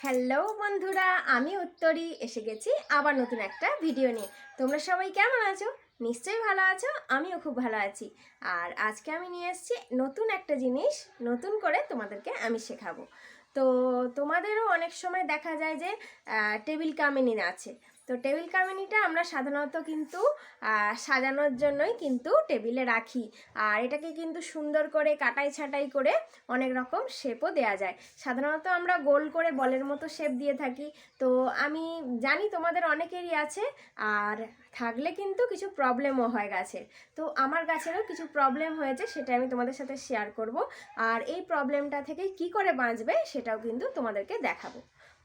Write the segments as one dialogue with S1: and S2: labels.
S1: Hello বন্ধুরা, আমি উত্তরি। এসে গেছি আবার নতুন একটা ভিডিও নিয়ে। তোমরা সবাই কেমন আছো? নিশ্চয়ই ভালো আছো, আমিও খুব ভালো আছি। আর আজকে আমি নিয়ে এসেছি নতুন একটা জিনিস, নতুন করে তোমাদেরকে আমি শেখাবো। তো তোমাদেরও অনেক সময় দেখা যায় যে টেবিল কামিনি আছে। তো টেবিল কামিনীটা আমরা সাধারণত কিন্তু সাজানোর জন্যই কিন্তু টেবিলে রাখি। আর এটাকে কিন্তু সুন্দর করে কাটাই ছাটাই করে অনেক রকম শেপও দেওয়া যায়। সাধারণত আমরা গোল করে বলের মতো শেপ দিয়ে থাকি। তো আমি জানি তোমাদের অনেকেরই আছে, আর থাকলে কিন্তু কিছু প্রবলেমও হয় গাছের তো আমার গাছেরও কিছু প্রবলেম হয়েছে সেটা আমি তোমাদের সাথে শেয়ার করব। আর এই প্রবলেমটা থেকে কি করে বাঁচবে, সেটাও কিন্তু তোমাদেরকে দেখাবো।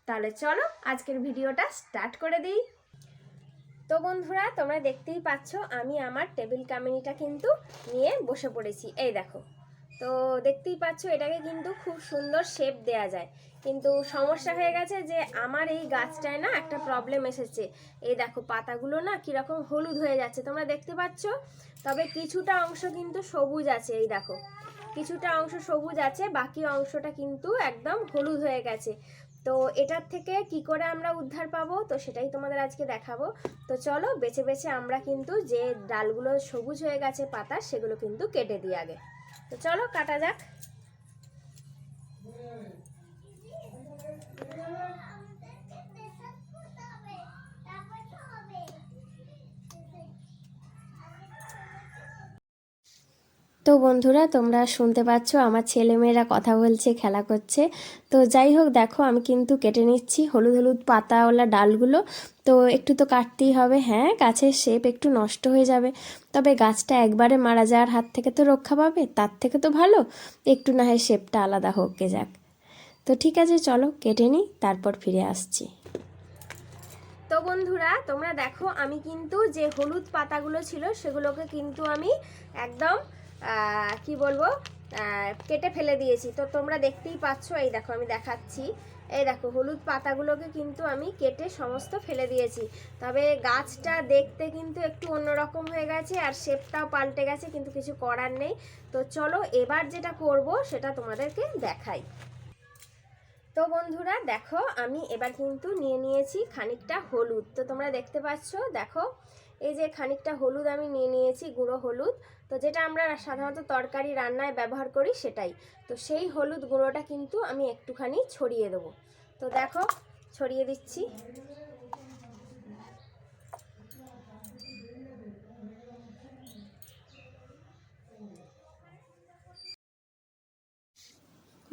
S1: তাহলে চলো আজকের ভিডিওটা স্টার্ট করে দিই। তো বন্ধুরা, তোমরা দেখতেই পাচ্ছ আমি আমার টেবিল কামিনিটা কিন্তু নিয়ে বসে পড়েছি। এই দেখো, তো দেখতেই পাচ্ছ এটাকে কিন্তু খুব সুন্দর শেপ দেয়া যায়। কিন্তু সমস্যা হয়ে গেছে যে আমার এই গাছটায় না একটা প্রবলেম এসেছে। এই দেখো, পাতাগুলো না কীরকম হলুদ হয়ে যাচ্ছে, তোমরা দেখতে পাচ্ছ? তবে কিছুটা অংশ কিন্তু সবুজ আছে, এই দেখো। কিছুটা অংশ সবুজ আছে, বাকি অংশটা কিন্তু একদম হলুদ হয়ে গেছে। তো এটার থেকে কি করে আমরা উদ্ধার পাবো? তো সেটাই তোমাদের আজকে দেখাবো। তো চলো, বেছে বেছে আমরা কিন্তু যে ডালগুলো সবুজ হয়ে গেছে পাতা, সেগুলো কিন্তু কেটে দিই আগে। তো চলো, কাটা যাক। তো বন্ধুরা, তোমরা শুনতে পাচ্ছ আমার ছেলেমেয়েরা কথা বলছে, খেলা করছে। তো যাই হোক, দেখো, আমি কিন্তু কেটে নিচ্ছি হলুদ হলুদ পাতাওয়ালা ডালগুলো। তো একটু তো কাটতেই হবে। হ্যাঁ গাছের শেপ একটু নষ্ট হয়ে যাবে। তবে গাছটা একবারে মারা যাওয়ার হাত থেকে তো রক্ষা পাবে, তার থেকে তো ভালো। একটু না হয় শেপটা আলাদা হোক যাক। তো ঠিক আছে, চলো কেটে নিই, তারপর ফিরে আসছি। তো বন্ধুরা, তোমরা দেখো, আমি কিন্তু যে হলুদ পাতাগুলো ছিল, সেগুলোকে কিন্তু আমি একদম কি বলব? কেটে ফেলে দিয়েছি। তো তোমরা দেখতেই পাচ্ছ, এই দেখো আমি দেখাচ্ছি। এই দেখো, হলুদ পাতাগুলোকে কিন্তু আমি কেটে সমস্ত ফেলে দিয়েছি। তবে গাছটা দেখতে কিন্তু একটু অন্যরকম হয়ে গেছে আর শেপটাও পাল্টে গেছে, কিন্তু কিছু করার নেই। তো চলো এবার যেটা করব, সেটা তোমাদেরকে দেখাই। তো বন্ধুরা, দেখো, আমি এবার কিন্তু নিয়ে নিয়েছি খানিকটা হলুদ। তো তোমরা দেখতে পাচ্ছ, দেখো এই যে খানিকটা হলুদ আমি নিয়ে নিয়েছি, গুঁড়ো হলুদ। তো যেটা আমরা সাধারণত তরকারি রান্নায় ব্যবহার করি সেটাই। তো সেই হলুদ গুঁড়োটা কিন্তু আমি একটুখানি ছড়িয়ে দেবো। তো দেখো, ছড়িয়ে দিচ্ছি।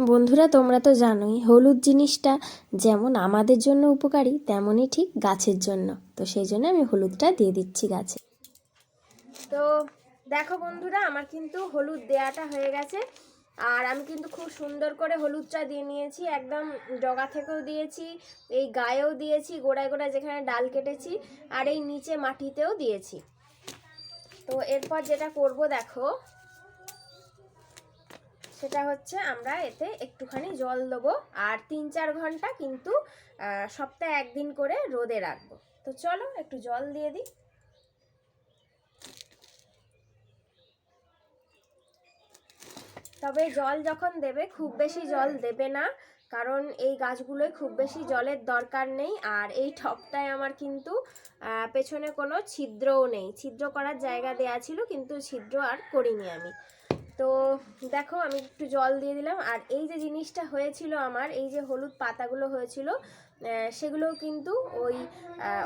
S1: বন্ধুরা, তোমরা তো জানোই, হলুদ জিনিসটা যেমন আমাদের জন্য উপকারী, তেমনই ঠিক গাছের জন্য। তো সেই জন্য আমি হলুদটা দিয়ে দিচ্ছি গাছে। তো দেখো বন্ধুরা, আমার কিন্তু হলুদ দেয়াটা হয়ে গেছে। আর আমি কিন্তু খুব সুন্দর করে হলুদটা দিয়ে নিয়েছি। একদম ডগা থেকেও দিয়েছি, এই গায়েও দিয়েছি, গোড়ায় গোড়ায় যেখানে ডাল কেটেছি, আর এই নিচে মাটিতেও দিয়েছি। তো এরপর যেটা করব, দেখো সেটা হচ্ছে আমরা এতে একটুখানি জল দেবো আর তিন চার ঘণ্টা কিন্তু সপ্তাহে একদিন করে রোদে রাখব। তো চলো একটু জল দিয়ে দিই। তবে জল যখন দেবে, খুব বেশি জল দেবে না, কারণ এই গাছগুলোয় খুব বেশি জলের দরকার নেই, আর এই টবটায় আমার কিন্তু পেছনে কোনো ছিদ্রও নেই। ছিদ্র করার জায়গা দেয়া ছিল, কিন্তু ছিদ্র আর করিনি আমি। তো দেখো আমি একটু জল দিয়ে দিলাম। আর এই যে জিনিসটা হয়েছিল আমার এই যে হলুদ পাতাগুলো হয়েছিল আহ, সেগুলোও কিন্তু ওই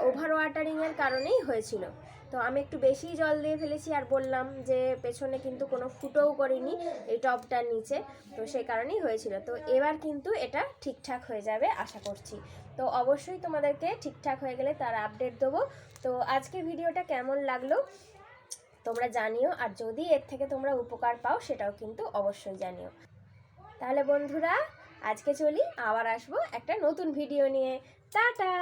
S1: ওভার ওয়াটারিংয়ের কারণেই হয়েছিল। তো আমি একটু বেশি জল দিয়ে ফেলেছি আর বললাম যে পেছনে কিন্তু কোনো ফুটোও করিনি এই টবটার নিচে তো সেই কারণেই হয়েছিল। তো এবার কিন্তু এটা ঠিকঠাক হয়ে যাবে আশা করছি। তো অবশ্যই তোমাদেরকে ঠিকঠাক হয়ে গেলে তার আপডেট দেবো। তো আজকে ভিডিওটা কেমন লাগল? তোমরা জানিও, আর যদি এর থেকে তোমরা উপকার পাও, সেটাও কিন্তু অবশ্যই জানিও। তাহলে বন্ধুরা, আজকে চলি, আবার আসব একটা নতুন ভিডিও নিয়ে। টাটা!